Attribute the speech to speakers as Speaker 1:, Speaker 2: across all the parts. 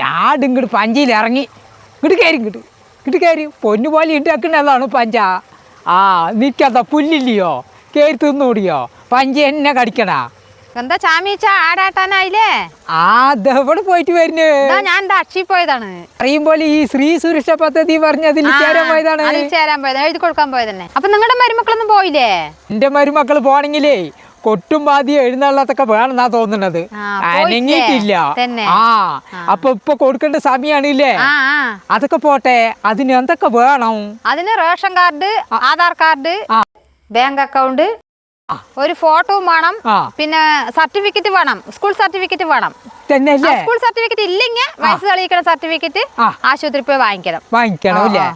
Speaker 1: ആട് ഇങ്ങോട്ട് പഞ്ചയിൽ ഇറങ്ങി. ഇങ്ങോട്ട് കയറി ഇങ്ങോട്ട് ഇങ്ങോട്ട് കയറി പൊന്നു പോലെ ഉണ്ടാക്കുന്നതാണ് പഞ്ച. ആ നിൽക്കാത്ത പുല്ലില്ലയോ? കയറി തിന്നുകൂടിയോ പഞ്ച എന്നെ കടിക്കണ.
Speaker 2: എന്താ ചാമീച്ച? ആടാട്ടാനായില്ലേ?
Speaker 1: ആ ദവിടെ പോയിട്ട് വരുന്നു?
Speaker 2: ഞാൻ അക്ഷി പോയതാണ്.
Speaker 1: അറിയും പോലെ ഈ സ്ത്രീ സുരക്ഷ പദ്ധതി പറഞ്ഞതിൽ ചേരാൻ പോയതാണ്.
Speaker 2: ചേരാൻ പോയതാണ്. എഴുതി കൊടുക്കാൻ പോയതന്നെ അപ്പൊ നിങ്ങളുടെ മരുമക്കളൊന്നും പോയില്ലേ?
Speaker 1: എന്റെ മരുമക്കൾ പോണെങ്കിലേ കൊട്ടും പാതി എഴുന്നള്ളത്തൊക്കെ വേണമെന്നാ തോന്നുന്നത്? അനങ്ങിയിട്ടില്ല. ആ അപ്പൊ ഇപ്പൊ കൊടുക്കേണ്ട സമയാണില്ലേ? അതൊക്കെ പോട്ടെ. അതിന് എന്തൊക്കെ വേണം?
Speaker 2: അതിന് ration card Aadhaar card. Bank account ഒരു ഫോട്ടോ വേണം. പിന്നെ സർട്ടിഫിക്കറ്റ് വേണം. സ്കൂൾ സർട്ടിഫിക്കറ്റ് വേണം.
Speaker 1: തന്നെ അല്ലേ?
Speaker 2: സ്കൂൾ സർട്ടിഫിക്കറ്റ് ഇല്ലെങ്കിൽ വയസ്സ് തെളിയിക്കണ സർട്ടിഫിക്കറ്റ്. ആശുപത്രി പോയി വാങ്ങിക്കണം.
Speaker 1: വാങ്ങിക്കണം അല്ലേ?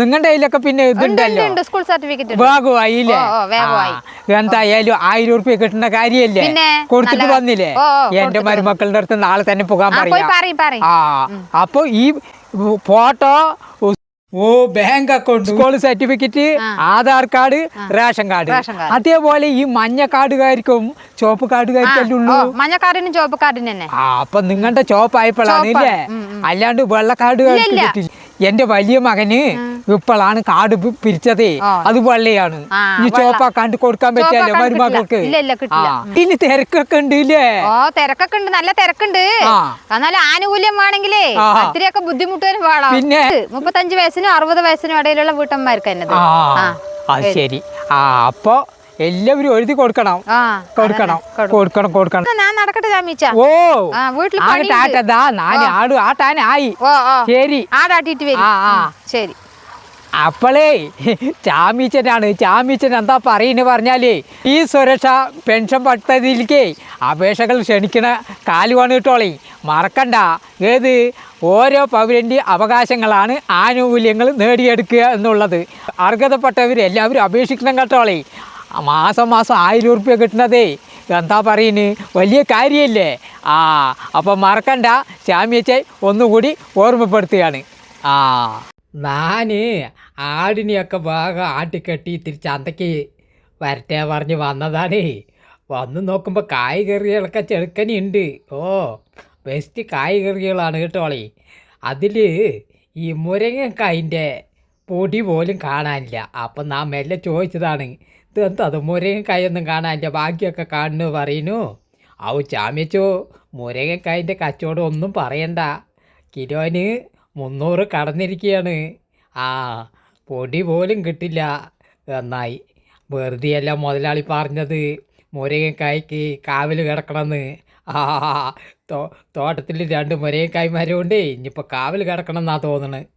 Speaker 1: നിങ്ങളുടെ കയ്യിലൊക്കെ പിന്നെ ഇതുണ്ടല്ലോ.
Speaker 2: സ്കൂൾ സർട്ടിഫിക്കറ്റ് വേഗമായി.
Speaker 1: എന്തായാലും ആയിരം ഉറുപ്പ്യ കിട്ടുന്ന കാര്യല്ലേ കൊടുത്തിട്ട് വന്നില്ലേ? എന്റെ മരുമക്കളുടെ അടുത്ത് നാളെ തന്നെ പോകാൻ പറയാം. അപ്പൊ ഈ ഫോട്ടോ ഓ bank account school certificate Aadhaar card ration card അതേപോലെ ഈ മഞ്ഞ കാർഡുകാർക്കും ചുവപ്പ് കാർഡുകാർക്കല്ലേ ഉള്ളൂ?
Speaker 2: മഞ്ഞ കാർഡിനും ചുവപ്പ് കാർഡിനും തന്നെ.
Speaker 1: ആ അപ്പൊ നിങ്ങളുടെ. ഇല്ലേ? അല്ലാണ്ട് വെള്ള
Speaker 2: ഇല്ല.
Speaker 1: എന്റെ വലിയ മകന് ഇപ്പോഴാണ് കാട് പിരിച്ചതേ. അത് വെള്ളയാണ്. ഈ. ചോപ്പാക്കാണ്ട് കൊടുക്കാൻ പറ്റിയല്ലേ മരുമകൾക്ക്. ഇനി തിരക്കൊക്കെ ഉണ്ട് ഇല്ലേ
Speaker 2: ഓ തിരക്കൊക്കെ ഉണ്ട് നല്ല തിരക്കുണ്ട്. എന്നാലും ആനുകൂല്യം വേണമെങ്കിലേ. ഒത്തിരിയൊക്കെ ബുദ്ധിമുട്ടും വേണം
Speaker 1: പിന്നെ?
Speaker 2: മുപ്പത്തഞ്ച് വയസ്സിനും അറുപത് വയസ്സിനും ഇടയിലുള്ള വീട്ടമ്മമാർക്ക് തന്നെ.
Speaker 1: അത് ശരി. ആ അപ്പൊ എല്ലാവരും എഴുതി കൊടുക്കണം. കൊടുക്കണം.
Speaker 2: കൊടുക്കണം.
Speaker 1: കൊടുക്കണം
Speaker 2: ഞാൻ നടക്കട്ടെ ചാമിച്ച?
Speaker 1: ഓ.
Speaker 2: ആ വീട്ടിൽ
Speaker 1: ആകട്ടെ ആട്ടതാ. നാല് ആട് ആട്ടാനായി. ശരി.
Speaker 2: ആടാട്ടിട്ട് വരും. ശരി.
Speaker 1: അപ്പോളേ ചാമീച്ചനാണ് ചാമീച്ചൻ എന്താ പറയുന്നത് പറഞ്ഞാലേ ഈ സുരക്ഷ പെൻഷൻ പദ്ധതിയിലേക്ക് അപേക്ഷകൾ ക്ഷണിക്കണ കാലുവാണ് കിട്ടോളേ. മറക്കണ്ട. ഏത്? ഓരോ പൗരന്റെ അവകാശങ്ങളാണ് ആനുകൂല്യങ്ങൾ നേടിയെടുക്കുക എന്നുള്ളത്. അർഹതപ്പെട്ടവർ എല്ലാവരും അപേക്ഷിക്കണം കേട്ടോളേ. മാസം മാസം ആയിരം ഉറുപ്പ്യ കിട്ടണതേ എന്താ പറയുന്നത് വലിയ കാര്യമല്ലേ ആ അപ്പം മറക്കണ്ട. ചാമ്യച്ചെ ഒന്നുകൂടി ഓർമ്മപ്പെടുത്തുകയാണ്. ആ. ഞാൻ ആടിനെയൊക്കെ ഭാഗം ആട്ടിക്കെട്ടി തിരിച്ച് ചന്തയ്ക്ക് വരട്ടെ പറഞ്ഞ് വന്നതാണേ. വന്ന് നോക്കുമ്പോൾ കായ്കറികളൊക്കെ ചെറുക്കനുണ്ട് ഓ ബെസ്റ്റ് കായ്കറികളാണ് കേട്ടോളേ അതിൽ ഈ മുരങ്ങക്കായിന്റെ പൊടി പോലും കാണാനില്ല. അപ്പം നാം മെല്ലെ ചോദിച്ചതാണ് ഇത് അത് മുരങ്ങക്കായൊന്നും കാണാനില്ല? ബാക്കിയൊക്കെ കാണുന്നു പറയുന്നു. ഔ ചാമ്യച്ചോ മുരങ്ങക്കായിന്റെ കച്ചവടം ഒന്നും പറയണ്ട. കിലോന് മുന്നൂറ് കടന്നിരിക്കുകയാണ് ആ പൊടി പോലും കിട്ടില്ല. നന്നായി. വെറുതെയല്ല മുതലാളി പറഞ്ഞത്. മുരങ്ങക്കായ്ക്ക് കാവൽ കിടക്കണമെന്ന്. ആ തോട്ടത്തിൽ രണ്ട് മുരങ്ങക്കായ് മരം ഉണ്ടേ. ഇനിയിപ്പോൾ കാവൽ കിടക്കണം എന്നാണ് തോന്നണത്